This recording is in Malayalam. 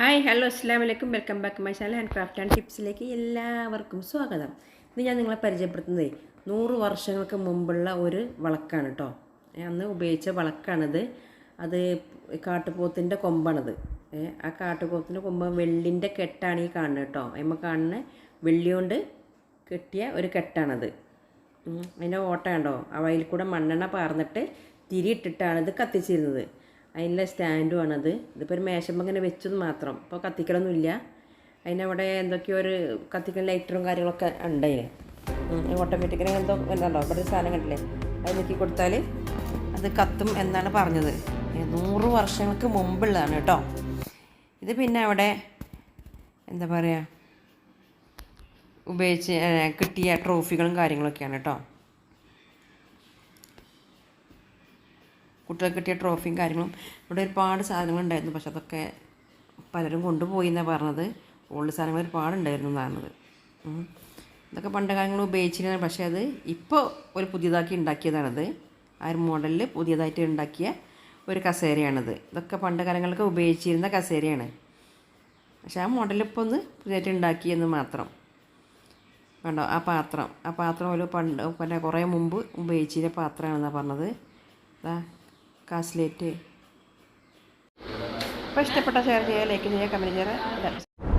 ഹായ് ഹലോ അസ്സാം വലൈക്കും welcome back my channel and craft and ടിപ്സിലേക്ക് എല്ലാവർക്കും സ്വാഗതം. ഇന്ന് ഞാൻ നിങ്ങളെ പരിചയപ്പെടുത്തുന്നത് നൂറ് വർഷങ്ങൾക്ക് മുമ്പുള്ള ഒരു വിളക്കാണ് കേട്ടോ അന്ന് ഉപയോഗിച്ച വിളക്കാണിത്. അത് കാട്ടുപോത്തിന്റെ കൊമ്പാണിത്. ആ കാട്ടുപോത്തിന്റെ കൊമ്പ് വെള്ളിന്റെ കെട്ടാണ് ഈ കാണുന്നത് കേട്ടോ അതിമ്മ കാണുന്ന വെള്ളി കൊണ്ട് കെട്ടിയ ഒരു കെട്ടാണത്. അതിന്റെ ഓട്ട കണ്ടോ? ആ വയലിൽ കൂടെ മണ്ണെണ്ണ പാർന്നിട്ട് തിരിയിട്ടിട്ടാണിത് ഇത് കത്തിച്ചിരുന്നത്. അതിന്റെ സ്റ്റാൻഡും ആണത്. ഇതിപ്പോൾ ഒരു മേശമ്പങ്ങനെ വെച്ചത് മാത്രം. ഇപ്പോൾ കത്തിക്കലൊന്നുമില്ല. അതിനവിടെ എന്തൊക്കെയോ ഒരു കത്തിക്കൽ ലൈറ്ററും കാര്യങ്ങളൊക്കെ ഉണ്ട് അതിന്. ഓട്ടോമാറ്റിക്കലി എന്തോ എന്താണോ അവിടെ ഒരു സാധനം കണ്ടില്ലേ? അത് നോക്കി കൊടുത്താൽ അത് കത്തും എന്നാണ് പറഞ്ഞത്. നൂറ് വർഷങ്ങൾക്ക് മുമ്പുള്ളതാണ് കേട്ടോ. ഇത് പിന്നെ അവിടെ എന്താ പറയുക ഉപയോഗിച്ച് കിട്ടിയ ട്രോഫികളും കാര്യങ്ങളൊക്കെയാണ് കേട്ടോ. കുട്ടികൾക്ക് കിട്ടിയ ട്രോഫിയും കാര്യങ്ങളും. ഇവിടെ ഒരുപാട് സാധനങ്ങളുണ്ടായിരുന്നു പക്ഷെ അതൊക്കെ പലരും കൊണ്ടുപോയി എന്നാണ് പറഞ്ഞത്. ഓൾഡ് സാധനങ്ങൾ ഒരുപാടുണ്ടായിരുന്നു പറഞ്ഞത്. ഇതൊക്കെ പണ്ട് കാലങ്ങൾ ഉപയോഗിച്ചിരുന്ന പക്ഷേ അത് ഇപ്പോൾ ഒരു പുതിയതാക്കി ഉണ്ടാക്കിയതാണത്. ആ ഒരു മോഡലിൽ പുതിയതായിട്ട് ഉണ്ടാക്കിയ ഒരു കസേരയാണത്. ഇതൊക്കെ പണ്ട് കാലങ്ങളൊക്കെ ഉപയോഗിച്ചിരുന്ന കസേരയാണ്. പക്ഷേ ആ മോഡൽ ഇപ്പോൾ ഒന്ന് പുതിയതായിട്ട് ഉണ്ടാക്കിയെന്ന് മാത്രം. കണ്ടോ ആ പാത്രം. ആ പാത്രം ഒരു പണ്ട് പിന്നെ കുറേ മുമ്പ് ഉപയോഗിച്ചിരുന്ന പാത്രമാണെന്നാണ് പറഞ്ഞത്. കാസ്ലേറ്റ്. അപ്പോൾ ഇഷ്ടപ്പെട്ട ഷെയർ ചെയ്യുക ലൈക്ക് ചെയ്യുക കമന്റ് ചെയ്യുക.